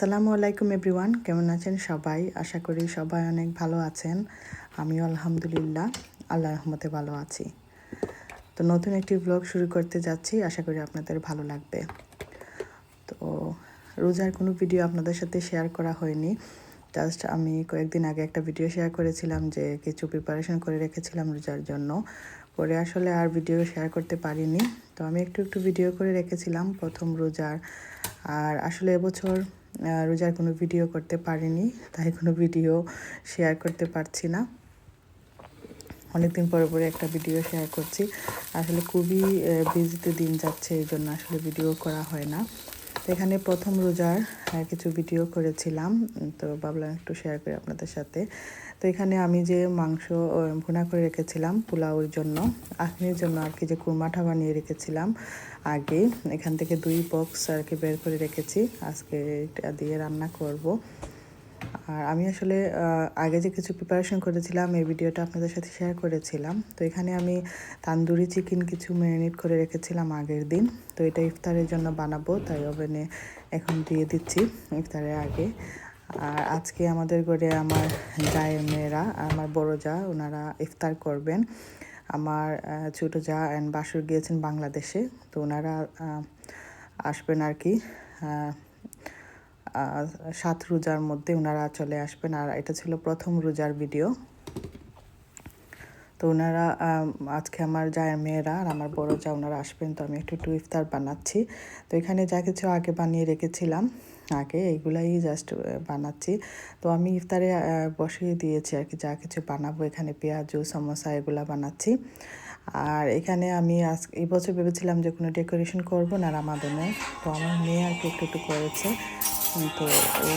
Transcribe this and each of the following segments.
আসসালামু আলাইকুম এভরিওয়ান, কেমন আছেন সবাই? আশা করি সবাই অনেক ভালো আছেন। আমিও আলহামদুলিল্লাহ আল্লাহ রহমতে ভালো আছি। তো নতুন একটি ব্লগ শুরু করতে যাচ্ছি, আশা করি আপনাদের ভালো লাগবে। তো রোজার কোনো ভিডিও আপনাদের সাথে শেয়ার করা হয়নি। জাস্ট আমি কয়েকদিন আগে একটা ভিডিও শেয়ার করেছিলাম যে কিছু প্রিপারেশন করে রেখেছিলাম রোজার জন্য। পরে আসলে আর ভিডিও শেয়ার করতে পারিনি। তো আমি একটু একটু ভিডিও করে রেখেছিলাম প্রথম রোজার। আর আসলে এবছর রোজার কোনো ভিডিও করতে পারিনি, তাই কোনো ভিডিও শেয়ার করতে পারছি না। অনেকদিন পরে পরে একটা ভিডিও শেয়ার করছি। আসলে খুবই বিজিতে দিন যাচ্ছে, এই জন্য আসলে ভিডিও করা হয় না। এখানে প্রথম রোজার কিছু ভিডিও করেছিলাম তো ভাবলাম একটু শেয়ার করি আপনাদের সাথে। তো এখানে আমি যে মাংস ভুনা করে রেখেছিলাম পোলাওর জন্য আখনির জন্য আর কি যে কুরমাঠা বানিয়ে রেখেছিলাম। আগে এখান থেকে দুই বক্স আর কি বের করে রেখেছি, আজকে এটা দিয়ে রান্না করব। আর আমি আসলে আগে যে কিছু প্রিপারেশন করেছিলাম, এই ভিডিওটা আপনাদের সাথে শেয়ার করেছিলাম। তো এখানে আমি তান্দুরি চিকেন কিছু ম্যারিনেট করে রেখেছিলাম আগের দিন। তো এটা ইফতারের জন্য বানাবো, তাই ওভেনে এখন দিয়ে দিচ্ছি ইফতারের আগে। আর আজকে আমাদের ঘরে আমার জায়ের মেয়েরা, আমার বড় যা, ওনারা ইফতার করবেন। আমার ছোটো যা অ্যান্ড বাসুর গিয়েছেন বাংলাদেশে, তো ওনারা আসবেন আর কি। সাত রোজার মধ্যে ওনারা চলে আসবেন। আর এটা ছিল প্রথম রোজার ভিডিও। তো ওনারা আজকে আমার যায় মেয়েরা আর আমার বড় যা, ওনারা আসবেন। তো আমি একটু একটু ইফতার বানাচ্ছি। তো এখানে যা কিছু আগে বানিয়ে রেখেছিলাম। আগে এইগুলাই জাস্ট বানাচ্ছি। তো আমি ইফতারে বসিয়ে দিয়েছি আর কি, যা কিছু বানাবো এখানে, পেঁয়াজু, সমোসা, এগুলা বানাচ্ছি। আর এখানে আমি আজ, এই বছর ভেবেছিলাম যে কোনো ডেকোরেশন করব না রামাদনে তো আমার মেয়ে আর কি একটু একটু করেছে। তো ও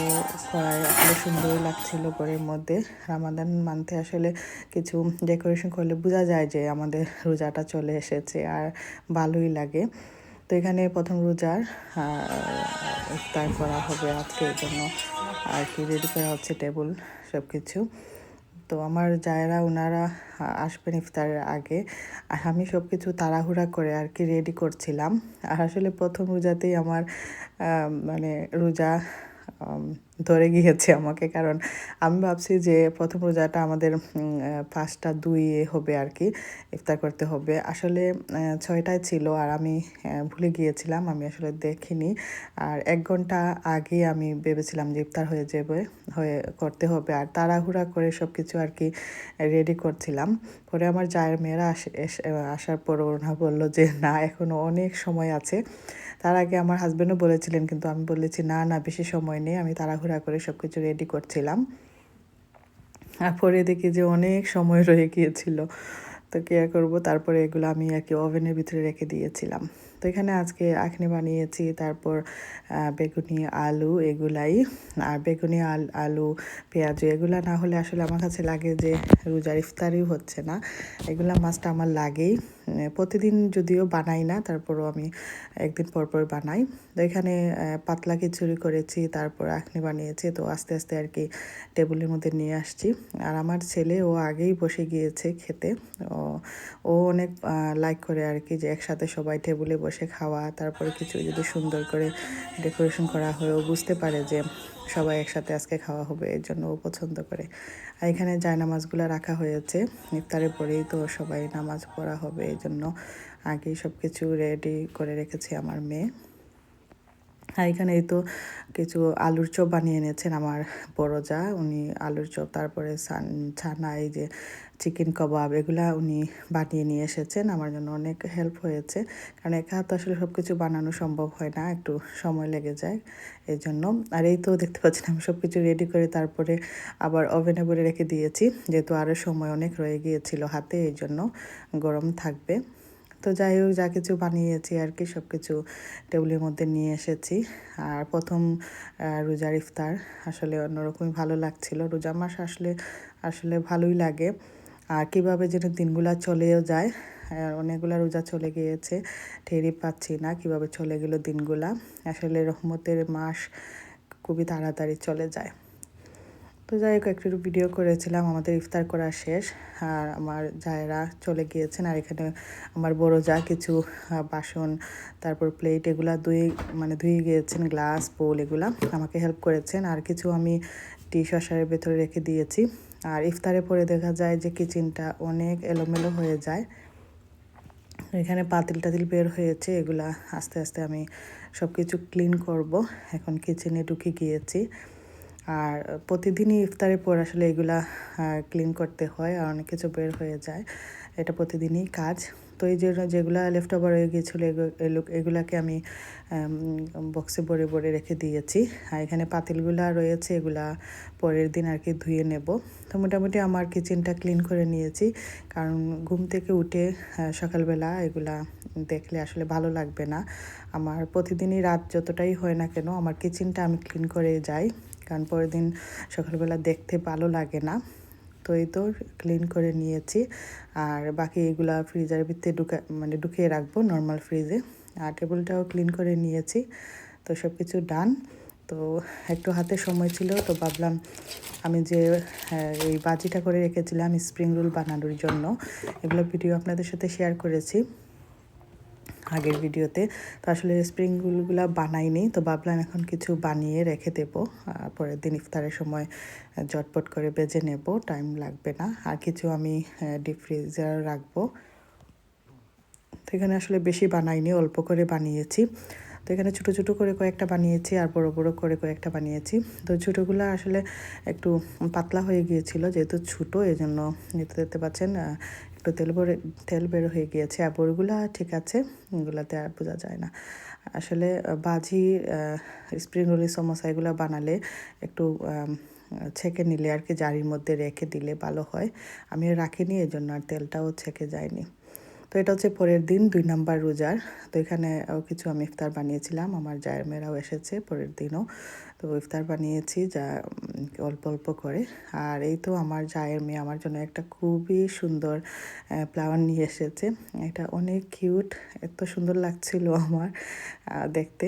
করায় আসলে সুন্দরই লাগছিল ঘরের মধ্যে। রামাদান মানতে আসলে কিছু ডেকোরেশন করলে বোঝা যায় যে আমাদের রোজাটা চলে এসেছে, আর ভালোই লাগে। তো এখানে প্রথম রোজার ইফতার করা হবে আজকে এই জন্য। আর কি রেডি করা হচ্ছে টেবিল সব কিছু তো আমার যায়রা ওনারা আসবেন ইফতারের আগে। আর আমি সব কিছু তাড়াহুড়া করে আর কি রেডি করছিলাম। আর আসলে প্রথম রোজাতেই আমার মানে রোজা ধরে গিয়েছে আমাকে। কারণ আমি ভাবছি যে প্রথম রোজাটা আমাদের পাঁচটা দুই হবে আর কি ইফতার করতে হবে। আসলে ছয়টায় ছিল আর আমি ভুলে গিয়েছিলাম, আমি আসলে দেখিনি। আর এক ঘণ্টা আগে আমি ভেবেছিলাম যে ইফতার হয়ে যাবে, হয়ে করতে হবে। আর তাড়াহুড়া করে সব কিছু আর কি রেডি করছিলাম। পরে আমার জায়ের মেয়েরা আসার পর ওরা বলল যে, না এখনও অনেক সময় আছে। তার আগে আমার হাজব্যান্ডও বলেছিলেন, কিন্তু আমি বলেছি, না না, বেশি সময় নেই, আমি তাড়াহুড়া করে সব কিছু রেডি করছিলাম। আর পরে দেখি যে অনেক সময় রয়ে গিয়েছিল। তো কেয়ার করব? তারপরে এগুলো আমি আর কি ওভেনের ভিতরে রেখে দিয়েছিলাম। তো এখানে আজকে আখনি বানিয়েছি, তারপর বেগুনি, আলু এগুলাই। আর বেগুনি, আলু পেঁয়াজ এগুলা না হলে আসলে আমার কাছে লাগে যে রোজার ইফতারিও হচ্ছে না। এগুলা মাছটা আমার লাগেই। প্রতিদিন যদিও বানাই না, তারপরও আমি একদিন পর পর বানাই। তো এখানে পাতলা খিচুড়ি করেছি, তারপর আখনি বানিয়েছি, তো আস্তে আস্তে আর কি টেবিলের মধ্যে নিয়ে আসছি। আর আমার ছেলে, ও আগেই বসে গিয়েছে খেতে। ও অনেক লাইক করে আর কি যে একসাথে সবাই টেবিলে বসে খাওয়া, তারপরে কিছু যদি সুন্দর করে ডেকোরেশন করা হয়, ও বুঝতে পারে যে সবাই একসাথে আজকে খাওয়া হবে, এর জন্য ও পছন্দ করে। আর এখানে যায় নামাজগুলো রাখা হয়েছে, ইফতারের পরেই তো সবাই নামাজ পড়া হবে এই জন্য আগেই সব কিছু রেডি করে রেখেছে আমার মেয়ে। আর এখানে এই তো কিছু আলুর চপ বানিয়ে এনেছেন আমার বড় যা উনি আলুর চপ, তারপরে ছানা, এই যে চিকেন কাবাব, এগুলা উনি বানিয়ে নিয়ে এসেছেন। আমার জন্য অনেক হেল্প হয়েছে। কারণ একা হাতে আসলে সব কিছু বানানো সম্ভব হয় না, একটু সময় লেগে যায় এই জন্য আর এই তো দেখতে পাচ্ছেন, আমি সব কিছু রেডি করে তারপরে আবার ওভেনে ভরে রেখে দিয়েছি। যেহেতু আরও সময় অনেক রয়ে গিয়েছিল হাতে এই জন্য গরম থাকবে। তো যাই হোক, যা কিছু বানিয়েছি আর কি সব কিছু টেবিলের মধ্যে নিয়ে এসেছি। আর প্রথম রোজার ইফতার আসলে অন্যরকমই ভালো লাগছিল। রোজা মাস আসলে আসলে ভালোই লাগে। আর কীভাবে যেন দিনগুলা চলেও যায় অনেকগুলো রোজা চলে গিয়েছে টেরি পাচ্ছি না কীভাবে চলে গেল দিনগুলা। আসলে রহমতের মাস খুবই তাড়াতাড়ি চলে যায়। তো যাই হোক, একটু ভিডিও করেছিলাম, আমাদের ইফতার করা শেষ, আর আমার জায়েরা চলে গিয়েছেন, আর এখানে আমার বড় যা কিছু বাসন, তারপর প্লেট এগুলা ধুয়ে মানে ধুয়ে গিয়েছেন গ্লাস বোল এগুলা, আমাকে হেল্প করেছেন, আর কিছু আমি ডিশ ওয়াশারের ভেতরে রেখে দিয়েছি। আর ইফতারে পরে দেখা যায় যে কিচেনটা অনেক এলোমেলো হয়ে যায়। এখানে পাতিল টাতিল বের হয়েছে, এগুলা আস্তে আস্তে আমি সব কিছু ক্লিন করব। এখন কিচেনে ঢুকে গিয়েছি। আর প্রতিদিনই ইফতারের পর আসলে এগুলা ক্লিন করতে হয় আর অনেক কিছু বের হয়ে যায়। এটা প্রতিদিনই কাজ। তো এই যে যেগুলা লেফট ওভার হয়ে গিয়েছিল এগু- এগুলো- এগুলাকে আমি বক্সে ভরে ভরে রেখে দিয়েছি। আর এখানে পাতিলগুলা রয়েছে, এগুলা পরের দিন আর কি ধুয়ে নেব। তো মোটামুটি আমার কিচেনটা ক্লিন করে নিয়েছি। কারণ ঘুম থেকে উঠে সকালবেলা এগুলা দেখলে আসলে ভালো লাগবে না। আমার প্রতিদিনই রাত যতটাই হয় না কেন, আমার কিচেনটা আমি ক্লিন করে যাই। কারণ পরের দিন সকালবেলা দেখতে ভালো লাগে না। তো এই তো ক্লিন করে নিয়েছি। আর বাকি এগুলা ফ্রিজের ভিতরে ঢুকা মানে ঢুকিয়ে রাখব নর্মাল ফ্রিজে আর টেবিলটাও ক্লিন করে নিয়েছি। তো সব কিছু ডান তো একটু হাতে সময় ছিল তো ভাবলাম আমি যে হ্যাঁ, এই বাজিটা করে রেখেছিলাম স্প্রিং রোল বানানোর জন্য। এগুলো ভিডিও আপনাদের সাথে শেয়ার করেছি। আগের ভিডিওতে। তো আসলে স্প্রিং রোলগুলো বানাইনি, তো ভাবলাম এখন কিছু বানিয়ে রেখে দেবো। পরের দিন ইফতারের সময় জটপট করে বেজে নেব, টাইম লাগবে না। আর কিছু আমি ডিপ ফ্রিজার রাখব। তো এখানে আসলে বেশি বানাইনি, অল্প করে বানিয়েছি। তো এখানে ছোটো ছোটো করে কয়েকটা বানিয়েছি, আর বড় বড় করে কয়েকটা বানিয়েছি। তো ছোটোগুলো আসলে একটু পাতলা হয়ে গিয়েছিল, যেহেতু ছোটো এই জন্য দেখতে পাচ্ছেন একটু তেল ভরে, তেল বেরো হয়ে গিয়েছে। আর ঠিক আছে, এগুলাতে আর বোঝা যায় না। আসলে বাজি স্প্রিং রোলি সমোসা এগুলো বানালে একটু ছেঁকে নিলে আর কি, জারির মধ্যে রেখে দিলে ভালো হয়। আমি রাখিনি এই জন্য আর তেলটাও ছেঁকে যায়নি। তো এটা হচ্ছে পরের দিন, দুই নাম্বার রোজার। তো এখানে কিছু আমি ইফতার বানিয়েছিলাম, আমার জায়ের মেয়েরাও এসেছে পরের দিনও। তো ইফতার বানিয়েছি যা অল্প অল্প করে। আর এই তো আমার জায়ের মেয়ে আমার জন্য একটা খুবই সুন্দর ফ্লাওয়ার নিয়ে এসেছে। এটা অনেক কিউট, এত সুন্দর লাগছিল আমার দেখতে।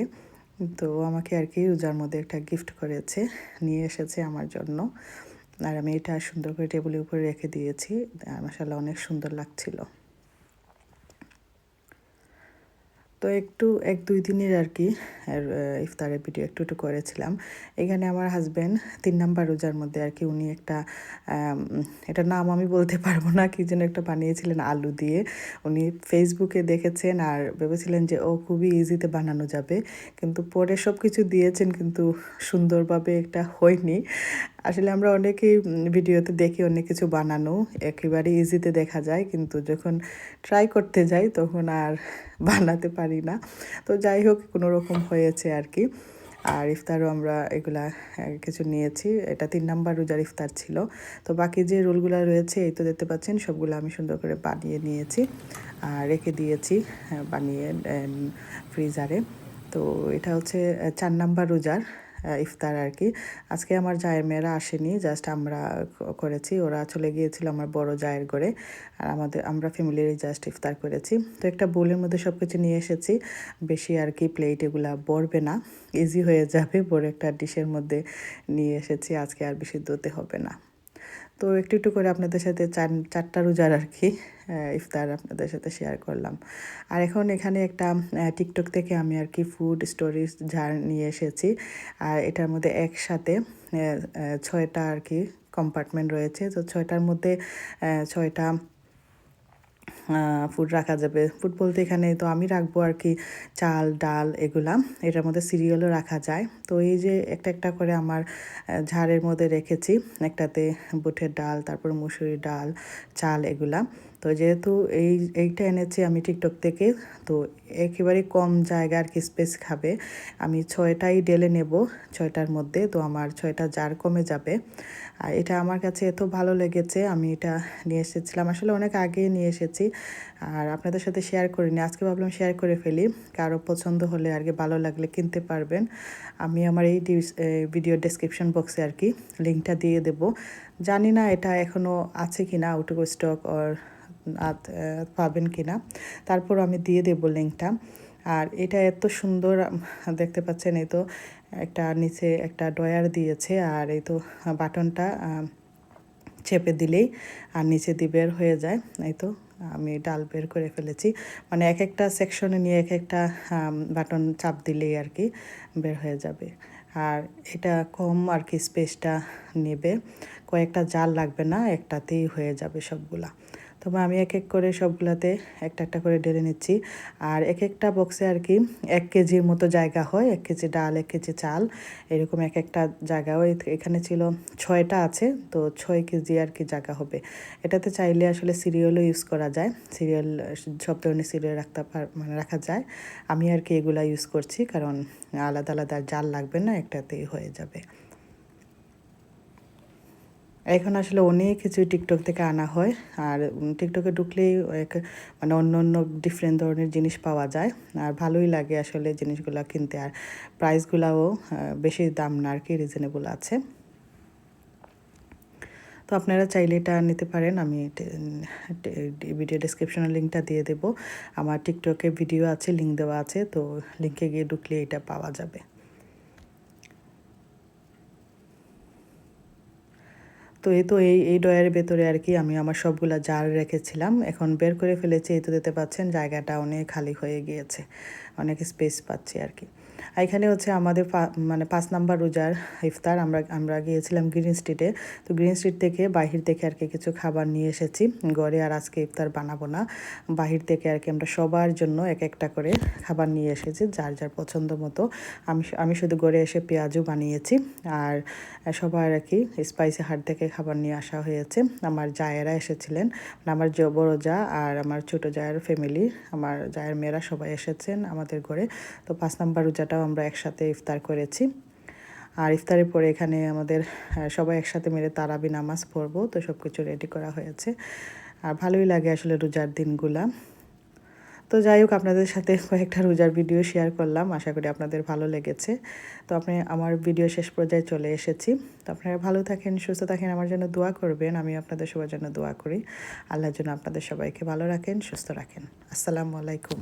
তো আমাকে আর কি রোজার মধ্যে একটা গিফট করেছে, নিয়ে এসেছে আমার জন্য। আর আমি এটা সুন্দর করে টেবিলের উপরে রেখে দিয়েছি মাসাল্লাহ অনেক সুন্দর লাগছিল। তো একটু, এক দুই দিনের আর কি ইফতারের ভিডিও একটু একটু করেছিলাম। এখানে আমার হাজব্যান্ড তিন নাম্বার রোজার মধ্যে আর কি উনি একটা এটা নাম আমি বলতে পারব না, কি যেন একটা বানিয়েছিলেন আলু দিয়ে। উনি ফেসবুকে দেখেছেন আর ভেবেছিলেন যে, ও খুবই ইজিতে বানানো যাবে। কিন্তু পরে সব কিছু দিয়েছেন, কিন্তু সুন্দরভাবে একটা হয়নি। আসলে আমরা অনেকেই ভিডিওতে দেখি অনেক কিছু বানানো, একেবারে ইজিতে দেখা যায়, কিন্তু যখন ট্রাই করতে যাই, তখন আর বানাতে পারি না। তো যাই হোক কোনো রকম হয়েছে আর কি আর ইফতারও আমরা এগুলা কিছু নিয়েছি। এটা তিন নাম্বার রোজার ইফতার ছিল। তো বাকি যে রোলগুলো রয়েছে, এই তো দেখতে পাচ্ছেন, সবগুলো আমি সুন্দর করে বানিয়ে নিয়েছি আর রেখে দিয়েছি বানিয়ে ফ্রিজারে। তো এটা হচ্ছে চার নাম্বার রোজার ইফতার আর কি আজকে আমার জায়ের মেয়েরা আসেনি জাস্ট আমরা করেছি। ওরা চলে গিয়েছিল আমার বড় জায়ের ঘরে। আর আমাদের, আমরা ফ্যামিলির জাস্ট ইফতার করেছি। তো একটা বোলের মধ্যে সব কিছু নিয়ে এসেছি। বেশি আর কি প্লেট এগুলো বড়বে না। ইজি হয়ে যাবে বড় একটা ডিশের মধ্যে নিয়ে এসেছি। আজকে আর বেশি দোতে হবে না। তো একটু একটু করে আপনাদের সাথে চার, চারটা রোজার আর কি ইফতার আপনাদের সাথে শেয়ার করলাম। আর এখন এখানে একটা টিকটক থেকে আমি আর কি ফুড স্টোরিজ ঝাড় নিয়ে এসেছি। আর এটার মধ্যে একসাথে ছয়টা আর কি কম্পার্টমেন্ট রয়েছে। তো ছয়টার মধ্যে ছয়টা ফুড রাখা যাবে। ফুড বলতে এখানে তো আমি রাখব আর কি, চাল, ডাল এগুলা। এটার মধ্যে সিরিয়ালও রাখা যায়। তো এই যে একটা একটা করে আমার ঝাড়ের মধ্যে রেখেছি। একটাতে বুটের ডাল, তারপর মুসুরি ডাল, চাল এগুলা। তো যেহেতু এই, এইটা এনেছি আমি টিকটক থেকে, তো একেবারে কম জায়গা আর কি স্পেস খাবে। আমি ছয়টাই ডেলে নেব ছয়টার মধ্যে, তো আমার ছয়টা জার কমে যাবে। আর এটা আমার কাছে এত ভালো লেগেছে, আমি এটা নিয়ে এসেছিলাম। আসলে অনেক আগে নিয়ে এসেছি আর আপনাদের সাথে শেয়ার করিনি, আজকে ভাবলাম শেয়ার করে ফেলি। কারও পছন্দ হলে আর কি, ভালো লাগলে কিনতে পারবেন। আমি আমার এই ভিডিও ডেসক্রিপশন বক্সে আর কি লিঙ্কটা দিয়ে দেব। জানি না এটা এখনও আছে কি না আউট স্টক অর পাবেন কি না তারপর আমি দিয়ে দেবো লিঙ্কটা আর এটা এত সুন্দর, দেখতে পাচ্ছেন, এই তো একটা নিচে একটা ডয়ার দিয়েছে, আর এই তো বাটনটা চেপে দিলেই আর নিচে দিয়ে বের হয়ে যায়। এই তো, আমি ডাল বের করে ফেলেছি। মানে এক একটা সেকশনে নিয়ে এক একটা বাটন চাপ দিলেই আর কি বের হয়ে যাবে। আর এটা কম আর কি স্পেসটা নেবে। কয়েকটা জাল লাগবে না, একটাতেই হয়ে যাবে সবগুলা। তবে আমি এক এক করে সবগুলাতে একটা একটা করে ঢেলে নিচ্ছি। আর এক একটা বক্সে আর কি এক কেজির মতো জায়গা হয়, এক কেজি ডাল, এক কেজি চাল, এরকম এক একটা জায়গা। ওই এখানে ছিল ছয়টা আছে, তো ছয় কেজি আর কি জায়গা হবে। এটাতে চাইলে আসলে সিরিয়ালও ইউজ করা যায়। সিরিয়াল সব ধরনের সিরিয়াল রাখতে পার মানে রাখা যায়। আমি আর কি এগুলা ইউজ করছি, কারণ আলাদা আলাদা জাল লাগবে না, একটাতেই হয়ে যাবে। এখন আসলে অনেক কিছু টিকটক থেকে আনা হয়। আর টিকটকে ঢুকলেই এক- মানে অন্য অন্য ডিফারেন্ট ধরনের জিনিস পাওয়া যায়। আর ভালোই লাগে আসলে জিনিসগুলো কিনতে। আর প্রাইসগুলোও বেশি দাম না আর কি রিজনেবল আছে। তো আপনারা চাইলে এটা নিতে পারেন। আমি ভিডিও ডিসক্রিপশনের লিঙ্কটা দিয়ে দেব। আমার টিকটকে ভিডিও আছে লিঙ্ক দেওয়া আছে। তো লিঙ্কে গিয়ে ঢুকলে এটা পাওয়া যাবে। তো এই তো এই এই ডয়ের ভেতরে আর কি আমি আমার সবগুলা জার রেখেছিলাম। এখন বের করে ফেলেছি, এই তো দিতে পাচ্ছেন জায়গাটা অনেক খালি হয়ে গিয়েছে, অনেক স্পেস পাচ্ছি আর কি। এখানে হচ্ছে আমাদের মানে পাঁচ নাম্বার রোজার ইফতার, আমরা আমরা গিয়েছিলাম গ্রিন স্ট্রিটে তো গ্রিন স্ট্রিট থেকে বাহির থেকে আর কি কিছু খাবার নিয়ে এসেছি। ঘরে আর আজকে ইফতার বানাবো না। বাহির থেকে আর কি আমরা সবার জন্য এক একটা করে খাবার নিয়ে এসেছি, যার যার পছন্দ মতো। আমি আমি শুধু ঘরে এসে পেঁয়াজও বানিয়েছি আর সবার আর কি স্পাইসি হাট থেকে খাবার নিয়ে আসা হয়েছে। আমার জায়েরা এসেছিলেন, আমার বড় যা আর আমার ছোট জায়ের ফ্যামিলি আমার জায়ের মেয়েরা সবাই এসেছেন আমাদের ঘরে। তো পাঁচ নাম্বার রোজাটাও আমরা একসাথে ইফতার করেছি। আর ইফতারের পরে এখানে আমাদের সবাই একসাথে মিলে তারাবি নামাজ পড়ব, তো সব কিছু রেডি করা হয়েছে। আর ভালোই লাগে আসলে রোজার দিনগুলা। তো যাই হোক, আপনাদের সাথে কয়েকটা রোজার ভিডিও শেয়ার করলাম, আশা করি আপনাদের ভালো লেগেছে। তো আপনি, আমার ভিডিও শেষ পর্যায়ে চলে এসেছি। তো আপনারা ভালো থাকেন, সুস্থ থাকেন, আমার জন্য দোয়া করবেন আমি আপনাদের সবার জন্য দোয়া করি। আল্লাহর জন্য আপনাদের সবাইকে ভালো রাখেন, সুস্থ রাখেন। আসসালামু আলাইকুম।